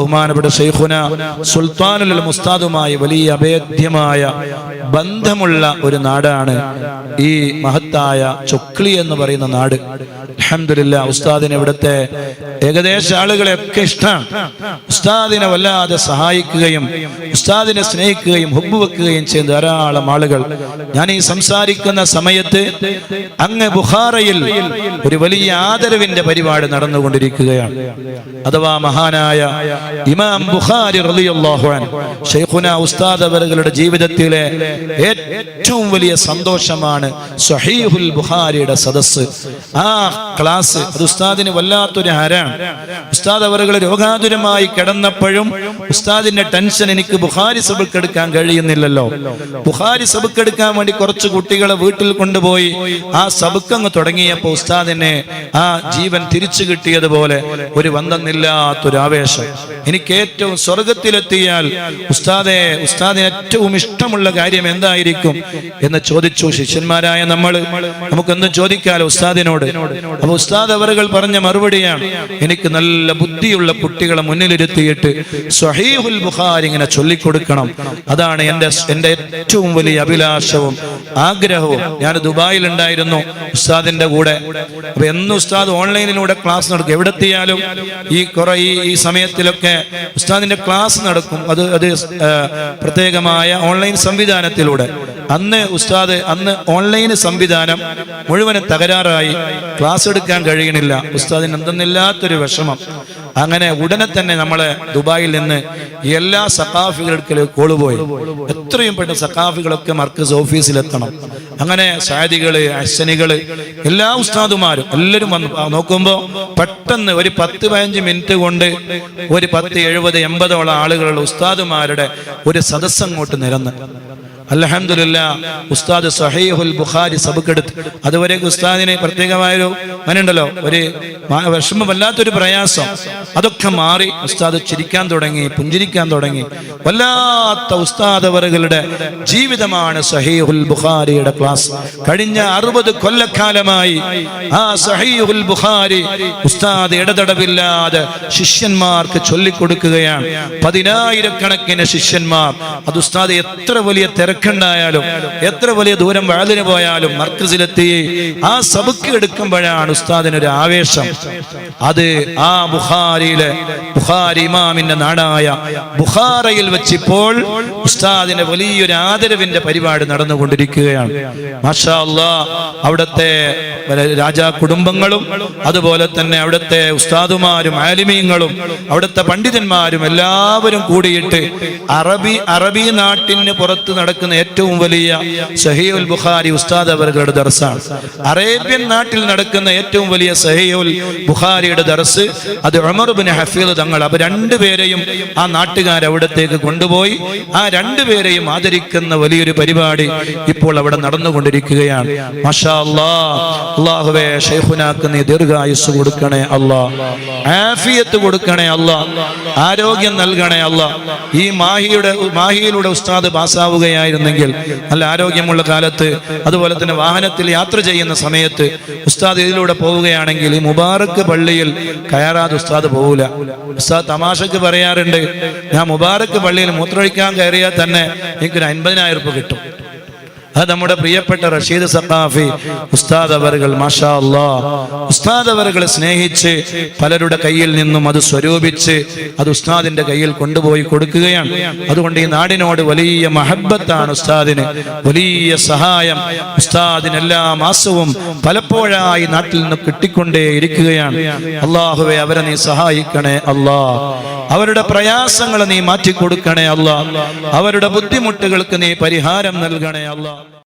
ബഹുമാനപ്പെട്ട ഷെയ്ഖുന സുൽത്താനുൽ മുസ്താദുമായി വലിയ അഭേദ്യമായ ബന്ധമുള്ള ഒരു നാടാണ് ഈ മഹത്തായ ചൊക്ലി എന്ന് പറയുന്ന നാട്. അൽഹംദുലില്ലാ ഉസ്താദിന് ഇവിടുത്തെ ഏകദേശ ആളുകളെയൊക്കെ ഇഷ്ടമാണ് ഉസ്താദിനെ വല്ലാതെ സഹായിക്കുകയും ഉസ്താദിനെ സ്നേഹിക്കുകയും ഹുബ് വെക്കുകയും ചെയ്യുന്ന ധാരാളം ആളുകൾ. ഞാൻ ഈ സംസാരിക്കുന്ന സമയത്ത് അങ്ങ് ബുഹാറയിൽ ഒരു വലിയ ആദരവിന്റെ പരിപാടി നടന്നുകൊണ്ടിരിക്കുകയാണ്. അഥവാ മഹാനായ ഇമാം ബുഖാരി റളിയല്ലാഹു അൻഹു. ഷെയ്ഖുന ഉസ്താദ് അവരുടെ ജീവിതത്തിലെ ഏറ്റവും വലിയ സന്തോഷമാണ് സ്വഹീഹുൽ ബുഖാരിയുടെ സദസ്സ്. ആ ക്ലാസ് അത് ഉസ്താദിന് വല്ലാത്തൊരു ഹരാണ്. ഉസ്താദ് അവരുടെ രോഗാതുരമായി കിടന്നപ്പോഴും ഉസ്താദിന്റെ ടെൻഷൻ എനിക്ക് ബുഹാരി സബക്ക് എടുക്കാൻ കഴിയുന്നില്ലല്ലോ. ബുഹാരി സബക്ക് എടുക്കാൻ വേണ്ടി കുറച്ച് കുട്ടികളെ വീട്ടിൽ കൊണ്ടുപോയി ആ സബക്കങ്ങ് തുടങ്ങിയപ്പോൾ ഉസ്താദിനെ ആ ജീവൻ തിരിച്ചു കിട്ടിയതുപോലെ ഒരു വന്തന്നില്ലാത്തൊരു ആവേശം എനിക്ക് ഏറ്റവും സ്വർഗത്തിലെത്തിയാൽ ഉസ്താദെ ഉസ്താദിന് ഏറ്റവും ഇഷ്ടമുള്ള കാര്യം എന്തായിരിക്കും എന്ന് ചോദിച്ചു ശിഷ്യന്മാരായ നമ്മൾ നമുക്കൊന്നും ചോദിക്കാലോ ഉസ്താദിനോട്. അപ്പൊ ഉസ്താദ് അവറുകൾ പറഞ്ഞ മറുപടിയാണ് എനിക്ക് നല്ല ബുദ്ധിയുള്ള കുട്ടികളെ മുന്നിലിരുത്തിയിട്ട് സ്വഹീഹുൽ ബുഖാരി ഇങ്ങനെ ചൊല്ലിക്കൊടുക്കണം. അതാണ് എന്റെ എന്റെ ഏറ്റവും വലിയ അഭിലാഷവും ആഗ്രഹവും. ഞാൻ ദുബായിൽ ഉണ്ടായിരുന്നു ഉസ്താദിന്റെ കൂടെ. അപ്പൊ എന്ന് ഉസ്താദ് ഓൺലൈനിലൂടെ ക്ലാസ് നടക്കും. എവിടെ എത്തിയാലും ഈ കുറെ ഈ സമയത്തിലൊക്കെ ഉസ്താദിന്റെ ക്ലാസ് നടക്കും. അത് അത് പ്രത്യേകമായ ഓൺലൈൻ സംവിധാനത്തിലൂടെ. അന്ന് ഉസ്താദ് അന്ന് ഓൺലൈൻ സംവിധാനം മുഴുവനും തകരാറായി. ക്ലാസ് എടുക്കാൻ കഴിയണില്ല. ഉസ്താദിന് എന്തെന്നില്ലാത്തൊരു വിഷമം. അങ്ങനെ ഉടനെ തന്നെ നമ്മളെ ദുബായിൽ നിന്ന് എല്ലാ സഖാഫികൾക്ക് കോളുപോയി എത്രയും പെട്ടെന്ന് സഖാഫികളൊക്കെ മർക്കസ് ഓഫീസിലെത്തണം. അങ്ങനെ സാദികൾ അശ്വനികൾ എല്ലാ ഉസ്താദുമാരും എല്ലാവരും വന്നു. നോക്കുമ്പോൾ നോക്കുമ്പോ പെട്ടെന്ന് ഒരു പത്ത് പതിനഞ്ച് മിനിറ്റ് കൊണ്ട് ഒരു പത്ത് എഴുപത് എൺപതോളം ആളുകളുള്ള ഉസ്താദുമാരുടെ ഒരു സദസ്സങ്ങോട്ട് നിരന്ന്. അൽഹംദുലില്ലാ ഉസ്താദ് സഹീഹുൽ ബുഖാരി സബക്കെടുത്ത്. അതുവരെ ഉസ്താദിനെ പ്രത്യേകമായൊരു അങ്ങനെയുണ്ടല്ലോ ഒരു വിഷമമല്ലാത്തൊരു പ്രയാസം. അതൊക്കെ മാറി ഉസ്താദ് ചിരിക്കാൻ തുടങ്ങി പുഞ്ചിരിക്കാൻ തുടങ്ങി. വല്ലാത്ത ഉസ്താദ് അവറുകളുടെ ജീവിതമാണ് സഹീഹുൽ ബുഖാരിയുടെ ക്ലാസ്. കഴിഞ്ഞ അറുപത് കൊല്ലക്കാലമായി ആ സഹീഹുൽ ബുഖാരി ഉസ്താദ് ഇടതടവില്ലാതെ ശിഷ്യന്മാർക്ക് ചൊല്ലിക്കൊടുക്കുകയാണ്. പതിനായിരക്കണക്കിന് ശിഷ്യന്മാർ. അത് ഉസ്താദ് എത്ര വലിയ തിരക്കുണ്ടായാലും എത്ര വലിയ ദൂരം വാതിന് പോയാലും മർക്കസിലെത്തി. ആ സബക്ക് എടുക്കുമ്പോഴാണ് ഉസ്താദിന് ഒരു ആവേശം. അത് ആ ബുഹാരിയിലെ ബുഖാരി ഇമാമിന്റെ നാടായ ബുഹാറയിൽ വെച്ചിപ്പോൾ ഉസ്താദിന് വലിയൊരു ആദരവിന്റെ പരിപാടി നടന്നുകൊണ്ടിരിക്കുകയാണ്. മാഷാ അവിടുത്തെ രാജാ കുടുംബങ്ങളും അതുപോലെ തന്നെ അവിടുത്തെ ഉസ്താദുമാരും ആലിമീങ്ങളും അവിടുത്തെ പണ്ഡിതന്മാരും എല്ലാവരും കൂടിയിട്ട് അറബി അറബി നാട്ടിന് പുറത്ത് നടക്കുന്ന ഏറ്റവും വലിയ സഹിയുൽ ബുഖാരി ഉസ്താദ് അവരുടെ ദർസാണ്. അറേബ്യൻ നാട്ടിൽ നടക്കുന്ന ഏറ്റവും വലിയ സഹിയുൽ ബുഖാരിയുടെ ദർസ് അത് ഉമർ ബിൻ ഹഫീദ് തങ്ങൾ അവർ രണ്ടുപേരെയും ആ നാട്ടുകാർ അവിടത്തേക്ക് കൊണ്ടുപോയി. ആ രണ്ടുപേരെയും ആദരിക്കുന്ന വലിയൊരു പരിപാടി ഇപ്പോൾ അവിടെ നടന്നുകൊണ്ടിരിക്കുകയാണ്. നീ ദീർഘായുസ് കൊടുക്കണേ അല്ലാ. ആഫിയത്ത് കൊടുക്കണേ അല്ലാ. ആരോഗ്യം നൽകണേ അല്ലാ. ഈ മാഹിയുടെ മാഹിയിലൂടെ ഉസ്താദ് പാസ്സാവുകയായിരുന്നെങ്കിൽ നല്ല ആരോഗ്യമുള്ള കാലത്ത് അതുപോലെ തന്നെ വാഹനത്തിൽ യാത്ര ചെയ്യുന്ന സമയത്ത് ഉസ്താദ് ഇതിലൂടെ പോവുകയാണെങ്കിൽ ഈ മുബാറക്ക് പള്ളിയിൽ കയറാതെ ഉസ്താദ് പോകൂല ഉസ്താദ് തമാശക്ക് പറയാറുണ്ട് ഞാൻ മുബാറക്ക് പള്ളിയിൽ മൂത്രമൊഴിക്കാൻ കയറിയാൽ തന്നെ എനിക്കൊരു അൻപതിനായിരം രൂപ കിട്ടും. അത് നമ്മുടെ പ്രിയപ്പെട്ട റഷീദ് സത്താഫി ഉസ്താദ് അവറുകൾ മാഷാ ഉസ്താദ് അവറുകൾ സ്നേഹിച്ച് പലരുടെ കയ്യിൽ നിന്നും അത് സ്വരൂപിച്ച് അത് ഉസ്താദിന്റെ കയ്യിൽ കൊണ്ടുപോയി കൊടുക്കുകയാണ്. അതുകൊണ്ട് ഈ നാടിനോട് വലിയ മഹബത്താണ് ഉസ്താദിന്. വലിയ സഹായം ഉസ്താദിന് എല്ലാ മാസവും പലപ്പോഴായി നാട്ടിൽ നിന്ന് കിട്ടിക്കൊണ്ടേ ഇരിക്കുകയാണ്. അള്ളാഹുവെ അവരെ നീ സഹായിക്കണേ അല്ലാ. അവരുടെ പ്രയാസങ്ങൾ നീ മാറ്റിക്കൊടുക്കണേ അല്ലാ. അവരുടെ ബുദ്ധിമുട്ടുകൾക്ക് നീ പരിഹാരം നൽകണേ അല്ലാ.